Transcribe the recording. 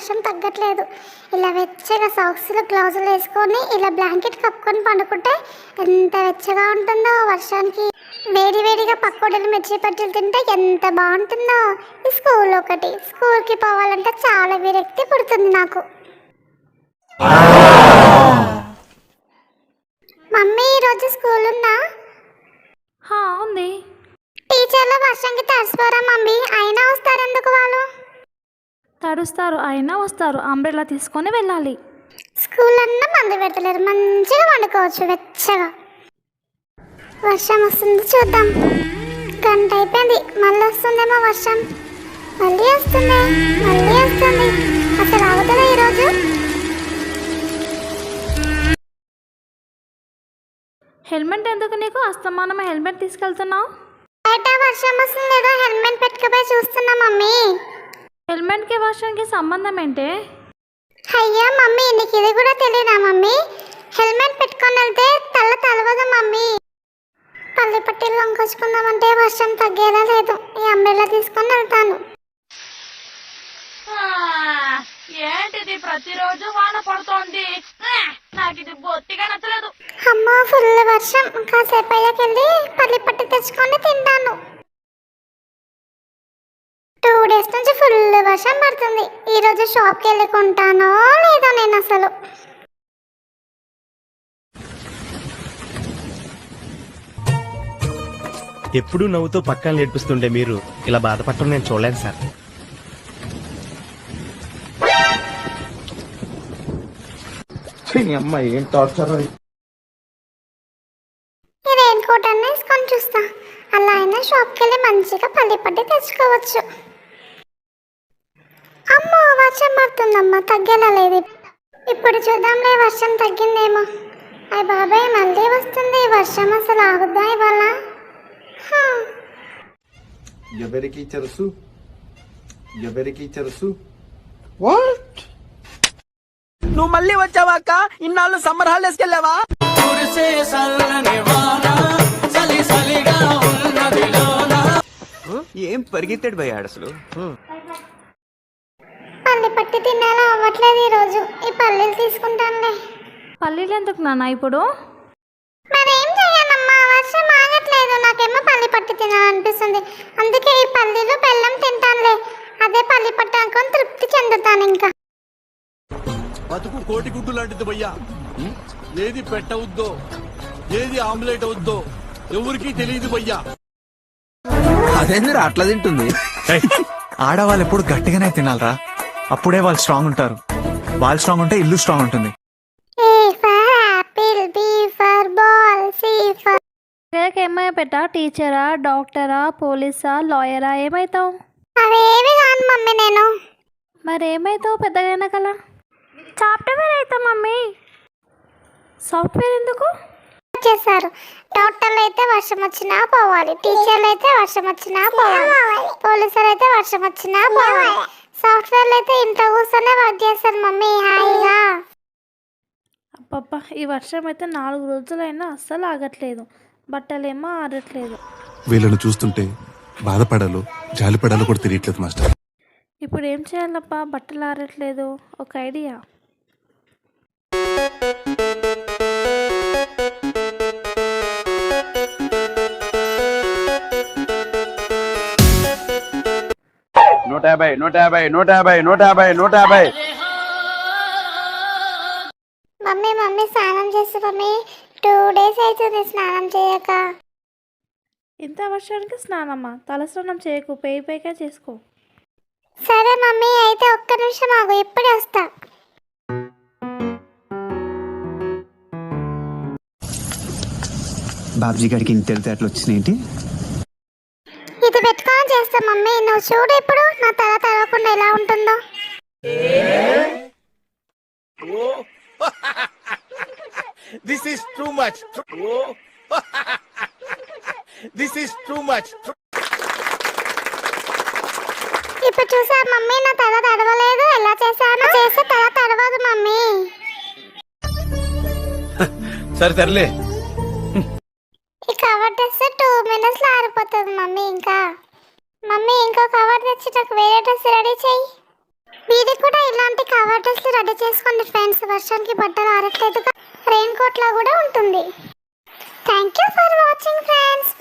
వర్షం తగ్గట్లేదు. ఇలా వెచ్చగా సాక్స్లో గ్లౌజులు వేసుకొని ఇలా బ్లాంకెట్ కప్పుకొని పండుకుంటే ఎంత వెచ్చగా ఉంటుందో వర్షానికి. వేడి వేడిగా పకోడీలు మిర్చి పచ్చళ్ళు తింటే ఎంత బాగుంటుందో. ఈ స్కూల్ ఒకటి. స్కూల్కి పోవాలంటే చాలా విరక్తి పుడుతుంది నాకు. మమ్మీ ఈరోజు స్కూల్ ఉందా? ఉంది. టీచర్లు వర్షంకి తడిసిపోరా మమ్మీ. అయినా వస్తారు ఎందుకు వాళ్ళు? తడుస్తారు. అయినా వస్తారు. అంబ్రెలా తీసుకొని వెళ్ళాలి. స్కూల్ అన్నా మందు పెడతలేరు. మంచిగా వండుకోవచ్చు. వెచ్చగా. వర్షం వస్తుంది చూద్దాం. గంట అయిపోయింది. మళ్ళీ వస్తుందేమో వర్షం. మళ్ళీ వస్తుంది. మళ్ళీ వస్తుంది. అసలు అవుతుందా ఈరోజు? హెల్మెట్ ఎందుకు నీకు? అస్తమానం హెల్మెట్ తీసుకెళ్తున్నావు? బయట వర్షం వస్తుంది. లేదో హెల్మెట్ పెట్టుకుపోయి చూస్తున్నా మమ్మీ. హెల్మెట్కి వర్షంకి సంబంధం ఏంటే? అయ్యా మమ్మీ నీకు ఇది కూడా తెలియదా మమ్మీ? హెల్మెట్ పెట్టుకొని వెళ్తే తల తలవదు మమ్మీ. పల్లి పట్టీలు వంకొచ్చుకుందామంటే వర్షం తగ్గేలా లేదు. ఈ అంబ్రెల్లా తీసుకొని వెళ్తాను. ఏంటిది? ప్రతిరోజు వాన పడుతోంది. నాకు ఇది బొత్తిగా నచ్చలేదు. అమ్మో ఫుల్ వర్షం. కాసేపు అయ్యాకెళ్ళి పల్లి పట్టి తెచ్చుకొని తింటాను. టూ డేస్ నుంచి ఫుల్ వర్షం పడుతుంది. ఈరోజు షాప్కి వెళ్ళి కొంటానో లేదో నేను అసలు. ఎప్పుడూ నవ్వుతూ పక్కన నేర్పిస్తుండే మీరు. ఇలా బాధపడటం నేను చూడలేను సార్. అమ్మ ఏం టార్చర్ ఈ రెయిన్ కోట్ అన్న వేసుకొని చూస్తా. అలా అయినా షాప్కి వెళ్ళి మంచిగా పల్లి పట్టి తెచ్చుకోవచ్చు. అమ్మో వర్షం పడుతుందమ్మా తగ్గేలా లేదు. ఇప్పుడు చూద్దాంలే వర్షం తగ్గిందేమో. అయ్య బాబాయ్ మళ్ళీ వస్తుంది వర్షం అసలు ఆగుద్దా ఇవాళ. ఎవరికి తెలుసు? ఎవరికి తెలుసు? నువ్వు మళ్ళీ వచ్చావా అక్క? ఇన్నాళ్ళు సమ్మర్ హాలిడేస్కి వెళ్ళావా? ఏం పరిగెత్తాడు భయ్యాడు అసలు? పట్టి తినాలా అవ్వట్లేదు ఈరోజు. ఈ పల్లీలు తీసుకుంటానులే. పల్లీలు ఎందుకు నాన్న ఇప్పుడు? మరేం చెయ్యాలమ్మా? వర్షం ఆగట్లేదు. నాకేమో పల్లి పట్టి తినాలనిపిస్తుంది. అందుకే ఈ పల్లీలు బెల్లం తింటానులే. అదే పల్లి పట్టి అనుకొని తృప్తి చెందుతాను ఇంకా. బతుకు కోటి గుడ్డు లాంటిది భయ్యా. ఏది పెట్టవుద్దో ఏది ఆమ్లెట్ అవుద్దో ఎవరికి తెలియదు భయ్యా. అదేందిరా అట్లా తింటుంది? ఆడవాళ్ళు ఎప్పుడు గట్టిగానే తినాలరా. అప్పుడే వాళ్ళు స్ట్రాంగ్ ఉంటారు. వాళ్ళు స్ట్రాంగ్ ఉంటే ఇల్లు స్ట్రాంగ్ ఉంటుంది. A for apple B for ball C for ఏమై పెట్టా టీచరా డాక్టరా పోలీసా లాయరా ఏమవుతావు అవేవి కాను మమ్మీ నేను. మరి ఏమవుతావు పెద్దగైన కల సాఫ్ట్వేర్ అవుతావు మమ్మీ. సాఫ్ట్వేర్ ఎందుకు? చేశారు. డాక్టర్లు అయితే వర్షం వచ్చినా పోవాలి. టీచర్లు అయితే వర్షం వచ్చినా పోవాలి. పోలీసులు అయితే వర్షం వచ్చినా పోవాలి. సాఫ్ట్వేర్లు అయితే ఇంట్లో కూర్చొనే వర్క్ చేస్తారు మమ్మీ. హాయిగా. అబ్బబ్బా ఈ వర్షం అయితే నాలుగు రోజులైనా అస్సలు ఆగట్లేదు. బట్టలేమో ఆరట్లేదు. వీళ్ళను చూస్తుంటే బాధపడాలో జాలిపడాలో కూడా తెలియట్లేదు మాస్టర్. ఇప్పుడు ఏం చేయాలబ్బా? బట్టలు ఆరట్లేదు. ఒక ఐడియా. యాభై నూట యాభై నూట యాభై నూట యాభై నూట యాభై. మమ్మీ మమ్మీ స్నానం చేసి మమ్మీ. టూ డేస్ అవుతుంది స్నానం చేయక. ఇంత వర్షానికి స్నానమ్మా? తలస్నానం చేయకు పేయి పైగా చేసుకో. సరే మమ్మీ అయితే ఒక్క నిమిషం ఆగు ఇప్పుడే వస్తా. బాబ్జీ గారికి ఇంత తెలితే అట్లా చేస్తా మమ్మీ నువ్వు చూడు ఇప్పుడు నా తల తడవకుండా ఎలా ఉంటుందో. This is too much this is too much ఇప్పుడు చూసా మమ్మీ నా తల తడవలేదు ఎలా చేశాను? చేస్తే తల తడవదు మమ్మీ. సరే సర్లే. ఈ కవర్ తెస్తే టూ మినిట్స్లో ఆరిపోతుంది మమ్మీ ఇంకా. మమ్మీ ఇంకో కవర్ తెచ్చి నాకు వేరే డ్రెస్ రెడీ చేయి. మీది కూడా ఇలాంటి కవర్ డ్రెస్లు రెడీ చేసుకోండి ఫ్రెండ్స్. వర్షానికి బట్టలు ఆరట్లేదు రెయిన్ కోట్ లా కూడా ఉంటుంది. Thank you for watching friends